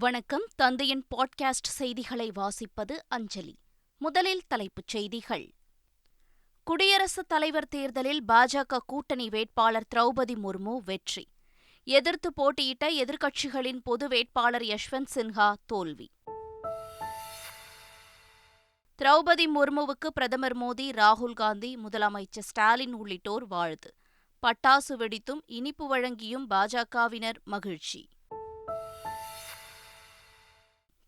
வணக்கம். தந்தையின் பாட்காஸ்ட் செய்திகளை வாசிப்பது அஞ்சலி. முதலில் தலைப்புச் செய்திகள். குடியரசுத் தலைவர் தேர்தலில் பாஜக கூட்டணி வேட்பாளர் திரௌபதி முர்மு வெற்றி. எதிர்த்து போட்டியிட்ட எதிர்க்கட்சிகளின் பொது வேட்பாளர் யஷ்வந்த் சின்ஹா தோல்வி. திரௌபதி முர்முவுக்கு பிரதமர் மோடி ராகுல் காந்தி முதலமைச்சர் ஸ்டாலின் உள்ளிட்டோர் வாழ்த்து. பட்டாசு வெடித்தும் இனிப்பு வழங்கியும் பாஜகவினர் மகிழ்ச்சி.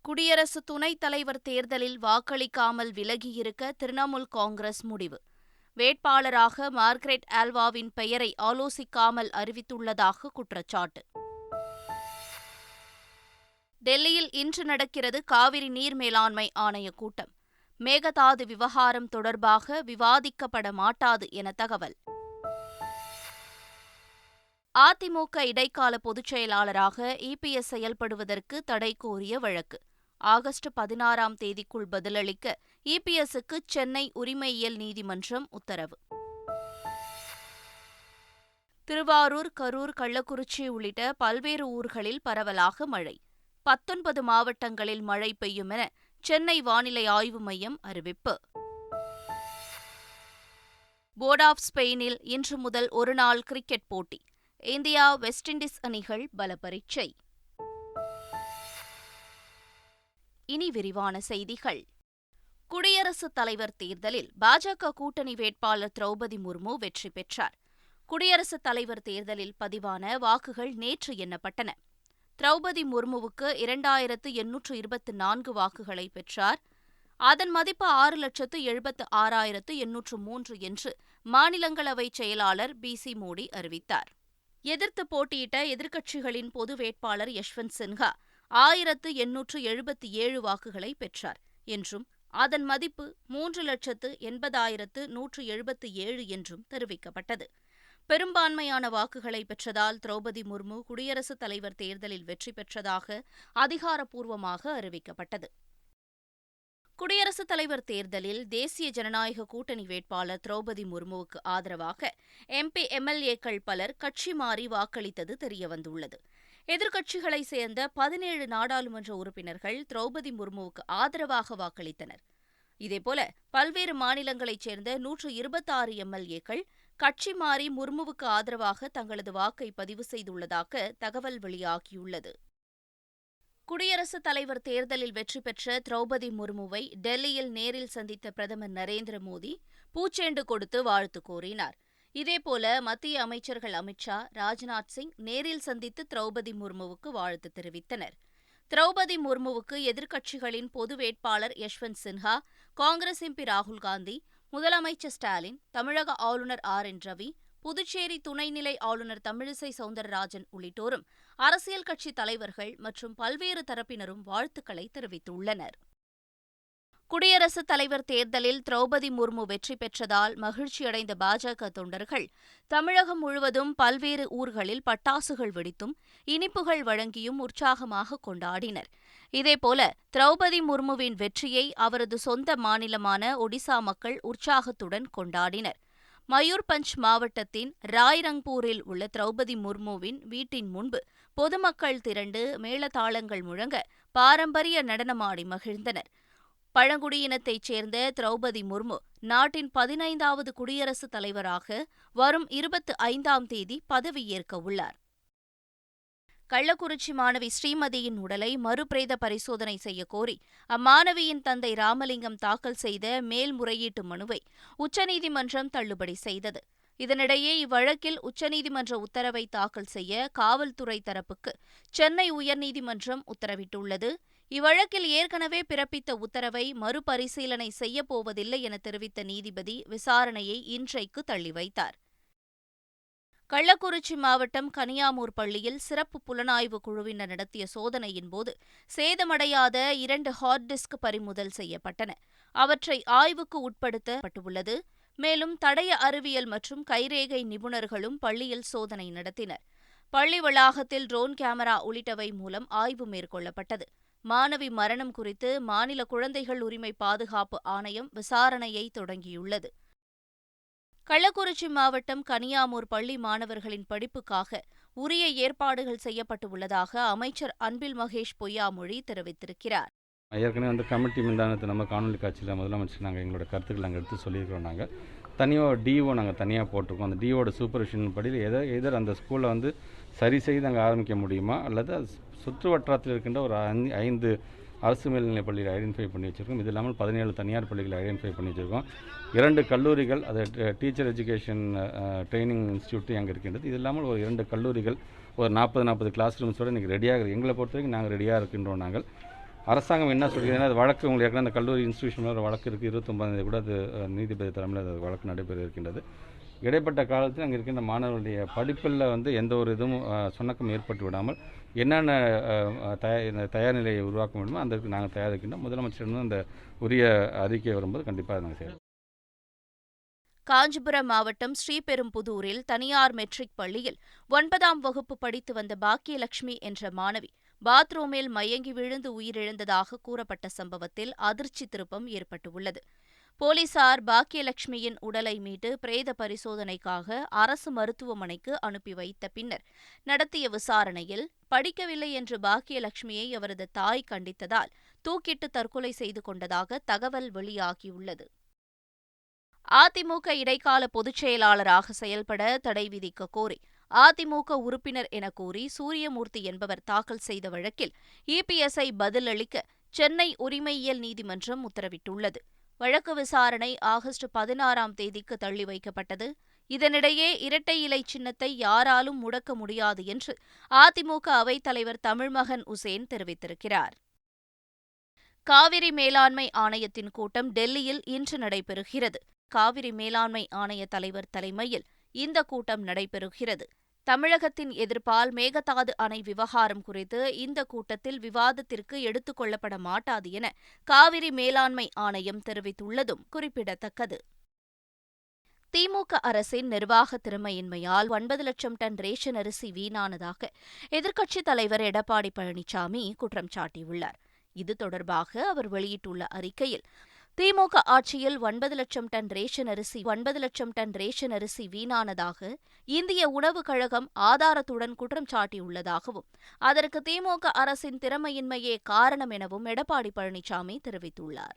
குடியரசு துணைத் தலைவர் தேர்தலில் வாக்களிக்காமல் விலகியிருக்க திரிணாமுல் காங்கிரஸ் முடிவு. வேட்பாளராக மார்க்ரெட் ஆல்வாவின் பெயரை ஆலோசிக்காமல் அறிவித்துள்ளதாக குற்றச்சாட்டு. டெல்லியில் இன்று நடக்கிறது காவிரி நீர் மேலாண்மை ஆணைய கூட்டம். மேகதாது விவகாரம் தொடர்பாக விவாதிக்கப்பட மாட்டாது என தகவல். அதிமுக இடைக்கால பொதுச் செயலாளராக இபிஎஸ் செயல்படுவதற்கு தடை கோரிய வழக்கு. ஆகஸ்ட் பதினாறாம் தேதிக்குள் பதிலளிக்க இபிஎஸ்க்கு சென்னை உரிமையியல் நீதிமன்றம் உத்தரவு. திருவாரூர் கரூர் கள்ளக்குறிச்சி உள்ளிட்ட பல்வேறு ஊர்களில் பரவலாக மழை. பத்தொன்பது மாவட்டங்களில் மழை பெய்யும் என சென்னை வானிலை ஆய்வு மையம் அறிவிப்பு. போர்ட் ஆஃப் ஸ்பெயினில் இன்று முதல் ஒருநாள் கிரிக்கெட் போட்டி. இந்தியா வெஸ்ட் இண்டீஸ் அணிகள் பல பரீட்சை இனி விரிவான செய்திகள். குடியரசுத் தலைவர் தேர்தலில் பாஜக கூட்டணி வேட்பாளர் திரௌபதி முர்மு வெற்றி பெற்றார். குடியரசுத் தலைவர் தேர்தலில் பதிவான வாக்குகள் நேற்று எண்ணப்பட்டன. திரௌபதி முர்முவுக்கு இரண்டாயிரத்து எண்ணூற்று இருபத்தி நான்கு வாக்குகளை பெற்றார். அதன் மதிப்பு ஆறு லட்சத்து எழுபத்து ஆறாயிரத்து எண்ணூற்று மூன்று என்று மாநிலங்களவை செயலாளர் பி. சி. மோடி அறிவித்தார். எதிர்த்து போட்டியிட்ட எதிர்க்கட்சிகளின் பொது வேட்பாளர் யஷ்வந்த் சின்ஹா ஆயிரத்து எண்ணூற்று எழுபத்தி ஏழு வாக்குகளை பெற்றார். என்றும் அதன் மதிப்பு மூன்று லட்சத்து எண்பதாயிரத்து நூற்று எழுபத்து ஏழு என்றும் தெரிவிக்கப்பட்டது. பெரும்பான்மையான வாக்குகளை பெற்றதால் திரௌபதி முர்மு குடியரசுத் தலைவர் தேர்தலில் வெற்றி பெற்றதாக அதிகாரப்பூர்வமாக அறிவிக்கப்பட்டது. குடியரசுத் தலைவர் தேர்தலில் தேசிய ஜனநாயக கூட்டணி வேட்பாளர் திரௌபதி முர்முவுக்கு ஆதரவாக எம்பி எம்எல்ஏக்கள் பலர் கட்சி மாறி வாக்களித்தது தெரியவந்துள்ளது. எதிர்க்கட்சிகளைச் சேர்ந்த பதினேழு நாடாளுமன்ற உறுப்பினர்கள் திரௌபதி முர்முவுக்கு ஆதரவாக வாக்களித்தனர். இதேபோல பல்வேறு மாநிலங்களைச் சேர்ந்த நூற்று இருபத்தாறு எம்எல்ஏக்கள் கட்சி மாறி முர்முவுக்கு ஆதரவாக தங்களது வாக்கை பதிவு செய்துள்ளதாக தகவல் வெளியாகியுள்ளது. குடியரசுத் தலைவர் தேர்தலில் வெற்றி பெற்ற திரௌபதி முர்முவை டெல்லியில் நேரில் சந்தித்த பிரதமர் நரேந்திர மோடி பூச்செண்டு கொடுத்து வாழ்த்து கூறினார். இதேபோல மத்திய அமைச்சர்கள் அமித்ஷா ராஜ்நாத் சிங் நேரில் சந்தித்து திரௌபதி முர்முவுக்கு வாழ்த்து தெரிவித்தனர். திரௌபதி முர்முவுக்கு எதிர்க்கட்சிகளின் பொது வேட்பாளர் யஷ்வந்த் சின்ஹா காங்கிரஸ் எம்பி ராகுல் காந்தி முதலமைச்சர் ஸ்டாலின் தமிழக ஆளுநர் ஆர் என் ரவி புதுச்சேரி துணைநிலை ஆளுநர் தமிழிசை சவுந்தரராஜன் உள்ளிட்டோரும் அரசியல் கட்சித் தலைவர்கள் மற்றும் பல்வேறு தரப்பினரும் வாழ்த்துக்களை தெரிவித்துள்ளனர். குடியரசுத் தலைவர் தேர்தலில் திரௌபதி முர்மு வெற்றி பெற்றதால் மகிழ்ச்சியடைந்த பாஜக தொண்டர்கள். தமிழகம் முழுவதும் பல்வேறு ஊர்களில் பட்டாசுகள் வெடித்தும் இனிப்புகள் வழங்கியும் உற்சாகமாக கொண்டாடினர். இதேபோல திரௌபதி முர்முவின் வெற்றியை அவரது சொந்த மாநிலமான ஒடிசா மக்கள் உற்சாகத்துடன் கொண்டாடினர். மயூர்பஞ்ச் மாவட்டத்தின் ராய்ரங்பூரில் உள்ள திரௌபதி முர்முவின் வீட்டின் முன்பு பொதுமக்கள் திரண்டு மேளதாளங்கள் முழங்க பாரம்பரிய நடனமாடி மகிழ்ந்தனர். பழங்குடியினத்தைச் சேர்ந்த திரௌபதி முர்மு நாட்டின் பதினைந்தாவது குடியரசுத் தலைவராக வரும் இருபத்தி ஐந்தாம் தேதி பதவியேற்க உள்ளார். கள்ளக்குறிச்சி மாணவி ஸ்ரீமதியின் உடலை மறுபிரேத பரிசோதனை செய்ய கோரி அம்மாணவியின் தந்தை ராமலிங்கம் தாக்கல் செய்த மேல்முறையீட்டு மனுவை உச்சநீதிமன்றம் தள்ளுபடி செய்தது. இதனிடையே இவ்வழக்கில் உச்சநீதிமன்ற உத்தரவை தாக்கல் செய்ய காவல்துறை தரப்புக்கு சென்னை உயர்நீதிமன்றம் உத்தரவிட்டுள்ளது. இவ்வழக்கில் ஏற்கனவே பிறப்பித்த உத்தரவை மறுபரிசீலனை செய்யப்போவதில்லை என தெரிவித்த நீதிபதி விசாரணையை இன்றைக்கு தள்ளி வைத்தார். கள்ளக்குறிச்சி மாவட்டம் கனியாமூர் பள்ளியில் சிறப்பு புலனாய்வு குழுவினர் நடத்திய சோதனையின் போது சேதமடையாத இரண்டு ஹார்ட் டிஸ்க் பறிமுதல் செய்யப்பட்டன. அவற்றை ஆய்வுக்கு உட்படுத்தப்பட்டுள்ளது. மேலும் தடய அறிவியல் மற்றும் கைரேகை நிபுணர்களும் பள்ளியில் சோதனை நடத்தினர். பள்ளி வளாகத்தில் ட்ரோன் கேமரா உள்ளிட்டவை மூலம் ஆய்வு மேற்கொள்ளப்பட்டது. மாணவி மரணம் குறித்து மாநில குழந்தைகள் உரிமை பாதுகாப்பு ஆணையம் விசாரணையை தொடங்கியுள்ளது. கள்ளக்குறிச்சி மாவட்டம் கனியாமூர் பள்ளி மாணவர்களின் படிப்புக்காக உரிய ஏற்பாடுகள் செய்யப்பட்டு உள்ளதாக அமைச்சர் அன்பில் மகேஷ் பொய்யாமொழி தெரிவித்திருக்கிறார். ஏற்கனவே வந்து கமிட்டி மீதானத்தை நம்ம காணொலி காட்சியில் முதலமைச்சர் நாங்கள் எங்களோட கருத்துக்கள் நாங்கள் எடுத்து சொல்லியிருக்கிறோம் நாங்கள் தனியாக டிஓ நாங்கள் தனியாக போட்டிருக்கோம். அந்த டிஓட சூப்பர்விஷன் படி எதை எதர் அந்த ஸ்கூலில் வந்து சரி செய்து அங்கே ஆரம்பிக்க முடியுமா? அல்லது அது சுற்று வட்டாரத்தில் இருக்கின்ற ஒரு ஐந்து- ஐந்து அரசு மேல்நிலைப் பள்ளிகளை ஐடென்டிஃபை பண்ணி வச்சுருக்கோம். இது இல்லாமல் பதினேழு தனியார் பள்ளிகளை ஐடென்டிஃபை பண்ணி வச்சுருக்கோம். இரண்டு கல்லூரிகள் அது டீச்சர் எஜுகேஷன் ட்ரைனிங் இன்ஸ்டியூட்டும் அங்கே இருக்கின்றது. இது இல்லாமல் ஒரு இரண்டு கல்லூரிகள் ஒரு நாற்பது நாற்பது கிளாஸ் ரூம்ஸோடு இன்றைக்கி ரெடியாக இருக்குது எங்களை பொறுத்த வரைக்கும் நாங்கள் ரெடியாக இருக்கின்றோம் நாங்கள். அரசாங்கம் என்ன சொல்கிறதுனா அது வழக்கு உங்களுக்கு ஏற்கனவே அந்த கல்லூரி இன்ஸ்டியூஷனில் ஒரு வழக்கு இருக்குது இருபத்தொம்பது கூட அது நீதிபதி தலைமையில் அது வழக்கு நடைபெற இருக்கின்றது. இடைப்பட்ட காலத்தில் அங்கே இருக்கின்ற மாணவர்களுடைய படிப்பில் வந்து எந்த ஒரு இதுவும் சுணக்கம் ஏற்பட்டு விடாமல் என்னென்ன தயார் தயார் நிலையை உருவாக்க முடியுமோ அந்த நாங்கள் தயாரிக்கின்றோம். முதலமைச்சரிடம் அந்த உரிய அறிக்கை வரும்போது கண்டிப்பாக நாங்கள் செய்வோம் காஞ்சிபுரம் மாவட்டம் ஸ்ரீபெரும்புதூரில் தனியார் மெட்ரிக் பள்ளியில் ஒன்பதாம் வகுப்பு படித்து வந்த பாக்கியலட்சுமி என்ற மாணவி பாத்ரூமில் மயங்கி விழுந்து உயிரிழந்ததாக கூறப்பட்ட சம்பவத்தில் அதிர்ச்சி திருப்பம் ஏற்பட்டுள்ளது. போலீசார் பாக்கியலட்சுமியின் உடலை மீட்டு பிரேத பரிசோதனைக்காக அரசு மருத்துவமனைக்கு அனுப்பி வைத்த பின்னர் நடத்திய விசாரணையில் படிக்கவில்லை என்று பாக்கியலட்சுமியை அவரது தாய் கண்டித்ததால் தூக்கிட்டு தற்கொலை செய்து கொண்டதாக தகவல் வெளியாகியுள்ளது. அதிமுக இடைக்கால பொதுச் செயலாளராக செயல்பட தடை விதிக்க கோரி அதிமுக உறுப்பினர் என கூறி சூரியமூர்த்தி என்பவர் தாக்கல் செய்த வழக்கில் இபிஎஸ்ஐ பதிலளிக்க சென்னை உரிமையியல் நீதிமன்றம் உத்தரவிட்டுள்ளது. வழக்கு விசாரணை ஆகஸ்ட் பதினாறாம் தேதிக்கு தள்ளி வைக்கப்பட்டது. இதனிடையே இரட்டை இலை சின்னத்தை யாராலும் முடக்க முடியாது என்று அதிமுக அவைத்தலைவர் தமிழ்மகன் உசேன் தெரிவித்திருக்கிறார். காவிரி மேலாண்மை ஆணையத்தின் கூட்டம் டெல்லியில் இன்று நடைபெறுகிறது. காவிரி மேலாண்மை ஆணைய தலைவர் தலைமையில் இந்த கூட்டம் நடைபெறுகிறது. தமிழகத்தின் எதிர்ப்பால் மேகதாது அணை விவகாரம் குறித்து இந்த கூட்டத்தில் விவாதத்திற்கு எடுத்துக் கொள்ளப்பட மாட்டாது என காவிரி மேலாண்மை ஆணையம் தெரிவித்துள்ளதும் குறிப்பிடத்தக்கது. திமுக அரசின் நிர்வாக திறமையின்மையால் ஒன்பது லட்சம் டன் ரேஷன் அரிசி வீணானதாக எதிர்க்கட்சித் தலைவர் எடப்பாடி பழனிசாமி குற்றம் சாட்டியுள்ளார். இது தொடர்பாக அவர் வெளியிட்டுள்ள அறிக்கையில் திமுக ஆட்சியில் ஒன்பது லட்சம் டன் ரேஷன் அரிசி ஒன்பது லட்சம் டன் ரேஷன் அரிசி வீணானதாக இந்திய உணவுக் கழகம் ஆதாரத்துடன் குற்றம் சாட்டியுள்ளதாகவும் அதற்கு திமுக அரசின் திறமையின்மையே காரணம் எனவும் எடப்பாடி பழனிசாமி தெரிவித்துள்ளார்.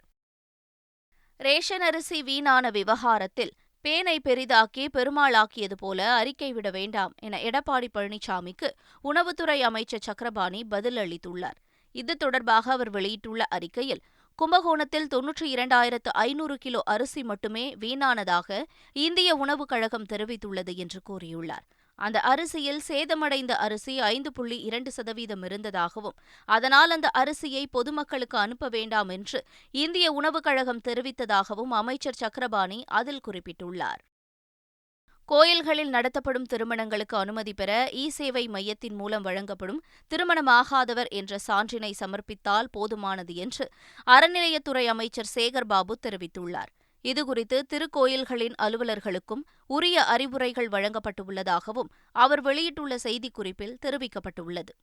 ரேஷன் அரிசி வீணான விவகாரத்தில் பேனை பெரிதாக்கி பெருமாளாக்கியது போல அறிக்கை விட வேண்டாம் என எடப்பாடி பழனிசாமிக்கு உணவுத்துறை அமைச்சர் சக்கரபாணி பதிலளித்துள்ளார். இது தொடர்பாக அவர் வெளியிட்டுள்ள அறிக்கையில் கும்பகோணத்தில் தொன்னூற்றி இரண்டாயிரத்து ஐநூறு கிலோ அரிசி மட்டுமே வீணானதாக இந்திய உணவுக் கழகம் தெரிவித்துள்ளது என்று கூறியுள்ளார். அந்த அரிசியில் சேதமடைந்த அரிசி ஐந்து புள்ளி இரண்டு சதவீதம் இருந்ததாகவும் அதனால் அந்த அரிசியை பொதுமக்களுக்கு அனுப்ப வேண்டாம் என்று இந்திய உணவுக் கழகம் தெரிவித்ததாகவும் அமைச்சர் சக்கரபாணி அதில் குறிப்பிட்டுள்ளார். கோயில்களில் நடத்தப்படும் திருமணங்களுக்கு அனுமதி பெற இ சேவை மையத்தின் மூலம் வழங்கப்படும் திருமணமாகாதவர் என்ற சான்றினை சமர்ப்பித்தால் போதுமானது என்று அறநிலையத்துறை அமைச்சர் சேகர்பாபு தெரிவித்துள்ளார். இதுகுறித்து திருக்கோயில்களின் அலுவலர்களுக்கும் உரிய அறிவுரைகள் வழங்கப்பட்டுள்ளதாகவும் அவர் வெளியிட்டுள்ள செய்திக்குறிப்பில் தெரிவிக்கப்பட்டுள்ளது.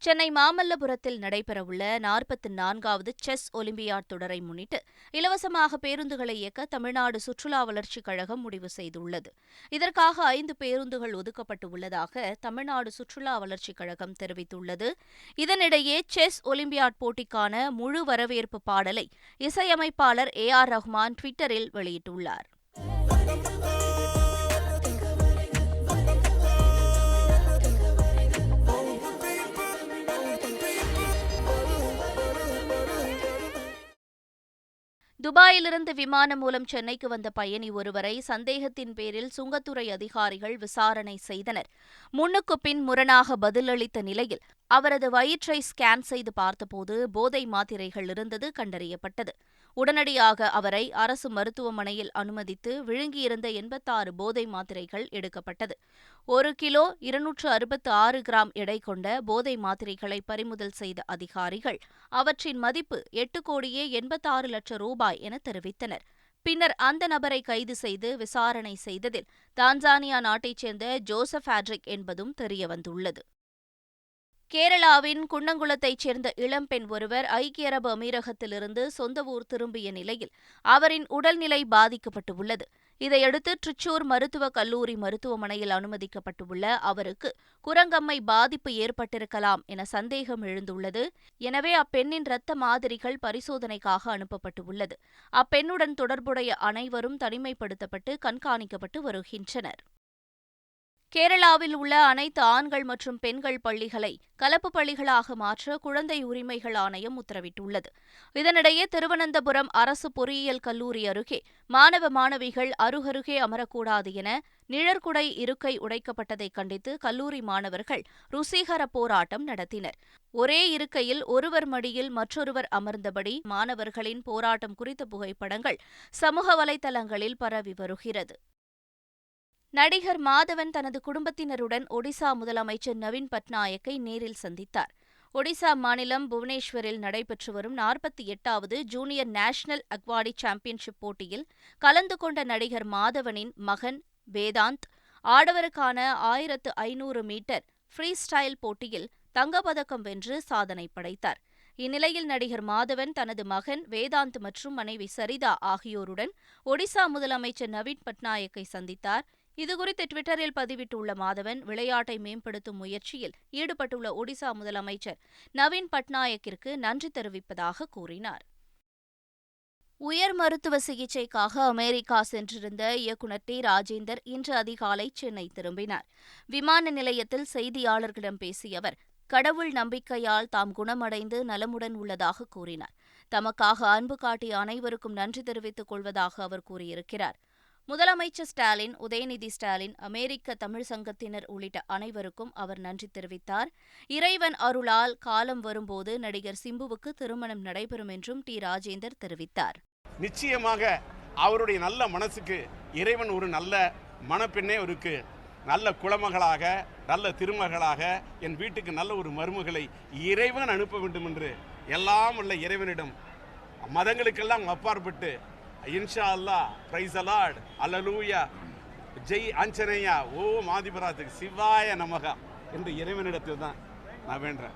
சென்னை மாமல்லபுரத்தில் நடைபெறவுள்ள நாற்பத்தி நான்காவது செஸ் ஒலிம்பியாட் தொடரை முன்னிட்டு இலவசமாக பேருந்துகளை இயக்க தமிழ்நாடு சுற்றுலா வளர்ச்சிக் கழகம் முடிவு செய்துள்ளது. இதற்காக ஐந்து பேருந்துகள் ஒதுக்கப்பட்டு உள்ளதாக தமிழ்நாடு சுற்றுலா வளர்ச்சிக் கழகம் தெரிவித்துள்ளது. இதனிடையே செஸ் ஒலிம்பியாட் போட்டிக்கான முழு வரவேற்பு பாடலை இசையமைப்பாளர் ஏ ஆர் ரஹ்மான் ட்விட்டரில் வெளியிட்டுள்ளார். துபாயிலிருந்து விமானம் மூலம் சென்னைக்கு வந்த பயணி ஒருவரை சந்தேகத்தின் பேரில் சுங்கத்துறை அதிகாரிகள் விசாரணை செய்தனர். முன்னுக்கு பின் முரணாக பதிலளித்த நிலையில் அவரது வயிற்றை ஸ்கேன் செய்து பார்த்தபோது போதை மாத்திரைகள் இருந்தது கண்டறியப்பட்டது. உடனடியாக அவரை அரசு மருத்துவமனையில் அனுமதித்து விழுங்கியிருந்த எண்பத்தாறு போதை மாத்திரைகள் எடுக்கப்பட்டது. ஒரு கிலோ இருநூற்று அறுபத்து ஆறு கிராம் எடை கொண்ட போதை மாத்திரைகளை பறிமுதல் செய்த அதிகாரிகள் அவற்றின் மதிப்பு எட்டு கோடியே எண்பத்தாறு லட்சம் ரூபாய் என தெரிவித்தனர். பின்னர் அந்த நபரை கைது செய்து விசாரணை செய்ததில் தான்சானியா நாட்டைச் சேர்ந்த ஜோசப் ஹாட்ரிக் என்பதும் தெரியவந்துள்ளது. கேரளாவின் குன்னங்குளத்தைச் சேர்ந்த இளம்பெண் ஒருவர் ஐக்கிய அரபு அமீரகத்திலிருந்து சொந்த ஊர் திரும்பிய நிலையில் அவரின் உடல்நிலை பாதிக்கப்பட்டுள்ளது. இதையடுத்து ட்ரிச்சூர் மருத்துவக் கல்லூரி மருத்துவமனையில் அனுமதிக்கப்பட்டுள்ள அவருக்கு குரங்கம்மை பாதிப்பு ஏற்பட்டிருக்கலாம் என சந்தேகம் எழுந்துள்ளது. எனவே அப்பெண்ணின் இரத்த மாதிரிகள் பரிசோதனைக்காக அனுப்பப்பட்டுள்ளது. அப்பெண்ணுடன் தொடர்புடைய அனைவரும் தனிமைப்படுத்தப்பட்டு கண்காணிக்கப்பட்டு வருகின்றனர். கேரளாவில் உள்ள அனைத்து ஆண்கள் மற்றும் பெண்கள் பள்ளிகளை கலப்பு பள்ளிகளாக மாற்ற குழந்தை உரிமைகள் ஆணையம் உத்தரவிட்டுள்ளது. இதனிடையே திருவனந்தபுரம் அரசு பொறியியல் கல்லூரி அருகே மாணவ மாணவிகள் அருகருகே அமரக்கூடாது என நிழற்குடை இருக்கை உடைக்கப்பட்டதை கண்டித்து கல்லூரி மாணவர்கள் ருசிகர போராட்டம் நடத்தினர். ஒரே இருக்கையில் ஒருவர் மடியில் மற்றொருவர் அமர்ந்தபடி மாணவர்களின் போராட்டம் குறித்த புகைப்படங்கள் சமூக வலைதளங்களில் பரவி வருகிறது. நடிகர் மாதவன் தனது குடும்பத்தினருடன் ஒடிசா முதலமைச்சர் நவீன் பட்நாயக்கை நேரில் சந்தித்தார். ஒடிசா மாநிலம் புவனேஸ்வரில் நடைபெற்று வரும் நாற்பத்தி எட்டாவது ஜூனியர் நேஷனல் அக்வாடி சாம்பியன்ஷிப் போட்டியில் கலந்து கொண்ட நடிகர் மாதவனின் மகன் வேதாந்த் ஆடவருக்கான ஆயிரத்து ஐநூறு மீட்டர் ஃப்ரீ ஸ்டைல் போட்டியில் தங்கப்பதக்கம் வென்று சாதனை படைத்தார். இந்நிலையில் நடிகர் மாதவன் தனது மகன் வேதாந்த் மற்றும் மனைவி சரிதா ஆகியோருடன் ஒடிசா முதலமைச்சர் நவீன் பட்நாயக்கை சந்தித்தார். இதுகுறித்து டுவிட்டரில் பதிவிட்டுள்ள மாதவன் விளையாட்டை மேம்படுத்தும் முயற்சியில் ஈடுபட்டுள்ள ஒடிசா முதலமைச்சர் நவீன் பட்நாயக்கிற்கு நன்றி தெரிவிப்பதாக கூறினார். உயர் மருத்துவ சிகிச்சைக்காக அமெரிக்கா சென்றிருந்த இயக்குநர் டி. ராஜேந்தர் இன்று அதிகாலை சென்னை திரும்பினார். விமான நிலையத்தில் செய்தியாளர்களிடம் பேசிய அவர் கடவுள் நம்பிக்கையால் தாம் குணமடைந்து நலமுடன் உள்ளதாக கூறினார். தமக்காக அன்பு காட்டிய அனைவருக்கும் நன்றி தெரிவித்துக் கொள்வதாக அவர் கூறியிருக்கிறார். முதலமைச்சர் ஸ்டாலின் உதயநிதி ஸ்டாலின் அமெரிக்க தமிழ் சங்கத்தினர் உள்ளிட்ட அனைவருக்கும் அவர் நன்றி தெரிவித்தார். இறைவன் அருளால் காலம் வரும்போது நடிகர் சிம்புவுக்கு திருமணம் நடைபெறும் என்றும் டி. ராஜேந்தர் தெரிவித்தார். நிச்சயமாக அவருடைய நல்ல மனசுக்கு இறைவன் ஒரு நல்ல மணப்பெண்ணே இருக்கு. நல்ல குளமகளாக நல்ல திருமகளாக என் வீட்டுக்கு நல்ல ஒரு மருமகளை இறைவன் அனுப்ப வேண்டும் என்று எல்லாம் உள்ள இறைவனிடம் மதங்களுக்கெல்லாம் அப்பாற்பட்டு இன்ஷா அல்லா பிரைஸ் அலாட் அல்லலூயா ஜெய் ஆஞ்சநேயா ஓ மாதிபராத்துக்கு சிவாய நமகா. என்று இறைவனிடத்தில் தான் நான் வேண்டேன்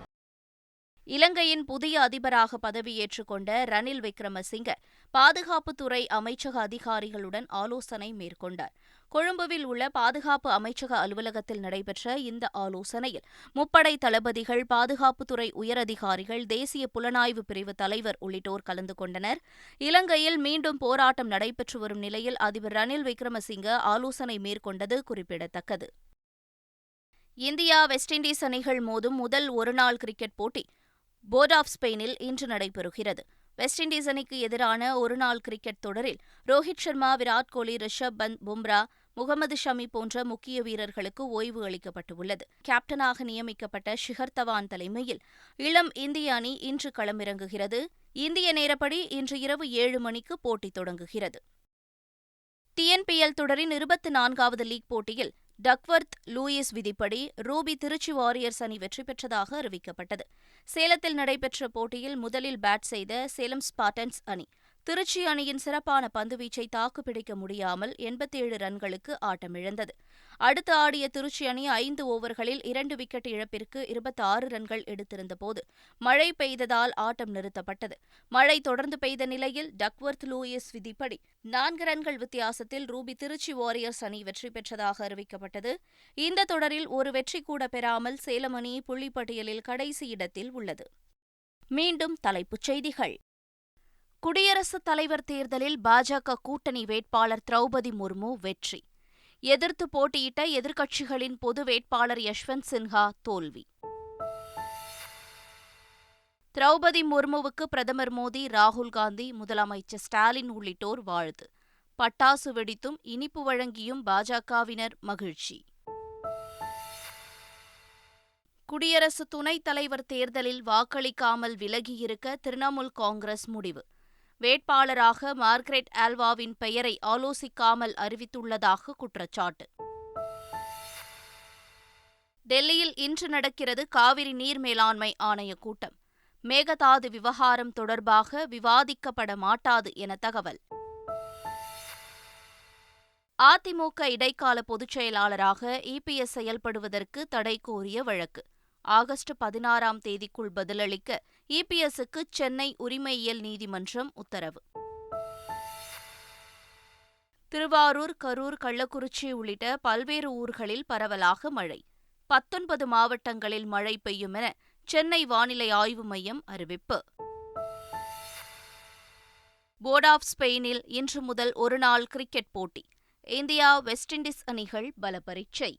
இலங்கையின் புதிய அதிபராக பதவியேற்றுக் கொண்ட ரணில் விக்ரமசிங்க பாதுகாப்புத்துறை அமைச்சக அதிகாரிகளுடன் ஆலோசனை மேற்கொண்டார். கொழும்புவில் உள்ள பாதுகாப்பு அமைச்சக அலுவலகத்தில் நடைபெற்ற இந்த ஆலோசனையில் முப்படை தளபதிகள் பாதுகாப்புத்துறை உயரதிகாரிகள் தேசிய புலனாய்வு பிரிவு தலைவர் உள்ளிட்டோர் கலந்து கொண்டனர். இலங்கையில் மீண்டும் போராட்டம் நடைபெற்று வரும் நிலையில் அதிபர் ரணில் விக்ரமசிங்க ஆலோசனை மேற்கொண்டது குறிப்பிடத்தக்கது. இந்தியா வெஸ்ட் இண்டீஸ் அணிகள் மோதும் முதல் ஒருநாள் கிரிக்கெட் போட்டி போர்ட் ஆஃப் ஸ்பெயினில் இன்று நடைபெறுகிறது. வெஸ்ட் இண்டீஸ் அணிக்கு எதிரான ஒருநாள் கிரிக்கெட் தொடரில் ரோஹித் சர்மா விராட் கோலி ரிஷப் பந்த் பும்ரா முகமது ஷமி போன்ற முக்கிய வீரர்களுக்கு ஓய்வு அளிக்கப்பட்டுள்ளது. கேப்டனாக நியமிக்கப்பட்ட ஷிகர் தவான் தலைமையில் இளம் இந்திய அணி இன்று களமிறங்குகிறது. இந்திய நேரப்படி இன்று இரவு ஏழு மணிக்கு போட்டி தொடங்குகிறது. டிஎன்பிஎல் தொடரின் இருபத்தி நான்காவது லீக் போட்டியில் டக்வர்த் லூயிஸ் விதிப்படி ரூபி திருச்சி வாரியர்ஸ் அணி வெற்றி பெற்றதாக அறிவிக்கப்பட்டது. சேலத்தில் நடைபெற்ற போட்டியில் முதலில் பேட் செய்த சேலம் ஸ்பாட்டன்ஸ் அணி. திருச்சி அணியின் சிறப்பான பந்துவீச்சை தாக்குப்பிடிக்க முடியாமல் எண்பத்தேழு ரன்களுக்கு ஆட்டமிழந்தது அடுத்து ஆடிய திருச்சி அணி ஐந்து ஓவர்களில் இரண்டு விக்கெட் இழப்பிற்கு இருபத்தாறு ரன்கள் எடுத்திருந்தபோது மழை பெய்ததால் ஆட்டம் நிறுத்தப்பட்டது. மழை தொடர்ந்து பெய்த நிலையில் டக்வர்த் லூயிஸ் விதிப்படி நான்கு ரன்கள் வித்தியாசத்தில் ரூபி திருச்சி வாரியர்ஸ் அணி வெற்றி பெற்றதாக அறிவிக்கப்பட்டது. இந்த தொடரில் ஒரு வெற்றி கூட பெறாமல் சேலம் அணி புள்ளிப்பட்டியலில் கடைசி இடத்தில் உள்ளது. மீண்டும் தலைப்புச் செய்திகள். குடியரசுத் தலைவர் தேர்தலில் பாஜக கூட்டணி வேட்பாளர் திரௌபதி முர்மு வெற்றி. எதிர்த்து போட்டியிட்ட எதிர்க்கட்சிகளின் பொது வேட்பாளர் யஷ்வந்த் சின்ஹா தோல்வி. திரௌபதி முர்முவுக்கு பிரதமர் மோடி ராகுல் காந்தி முதலமைச்சர் ஸ்டாலின் உள்ளிட்டோர் வாழ்த்து. பட்டாசு வெடித்தும் இனிப்பு வழங்கியும் பாஜகவினர் மகிழ்ச்சி. குடியரசு துணைத் தலைவர் தேர்தலில் வாக்களிக்காமல் விலகியிருக்க திரிணாமுல் காங்கிரஸ் முடிவு. வேட்பாளராக மார்க்ரெட் ஆல்வாவின் பெயரை ஆலோசிக்காமல் அறிவித்துள்ளதாக குற்றச்சாட்டு. டெல்லியில் இன்று நடக்கிறது காவிரி நீர் மேலாண்மை ஆணைய கூட்டம். மேகதாது விவகாரம் தொடர்பாக விவாதிக்கப்பட மாட்டாது என தகவல். அதிமுக இடைக்கால பொதுச் செயலாளராக இபிஎஸ் செயல்படுவதற்கு தடை கோரிய வழக்கு. ஆகஸ்ட் பதினாறாம் தேதிக்குள் பதிலளிக்க இபிஎஸ்க்கு சென்னை உரிமையியல் நீதிமன்றம் உத்தரவு. திருவாரூர் கரூர் கள்ளக்குறிச்சி உள்ளிட்ட பல்வேறு ஊர்களில் பரவலாக மழை. பத்தொன்பது மாவட்டங்களில் மழை பெய்யும் என சென்னை வானிலை ஆய்வு மையம் அறிவிப்பு. போர்ட் ஆஃப் ஸ்பெயினில் இன்று முதல் ஒருநாள் கிரிக்கெட் போட்டி. இந்தியா வெஸ்ட் இண்டீஸ் அணிகள் பல பரீட்சை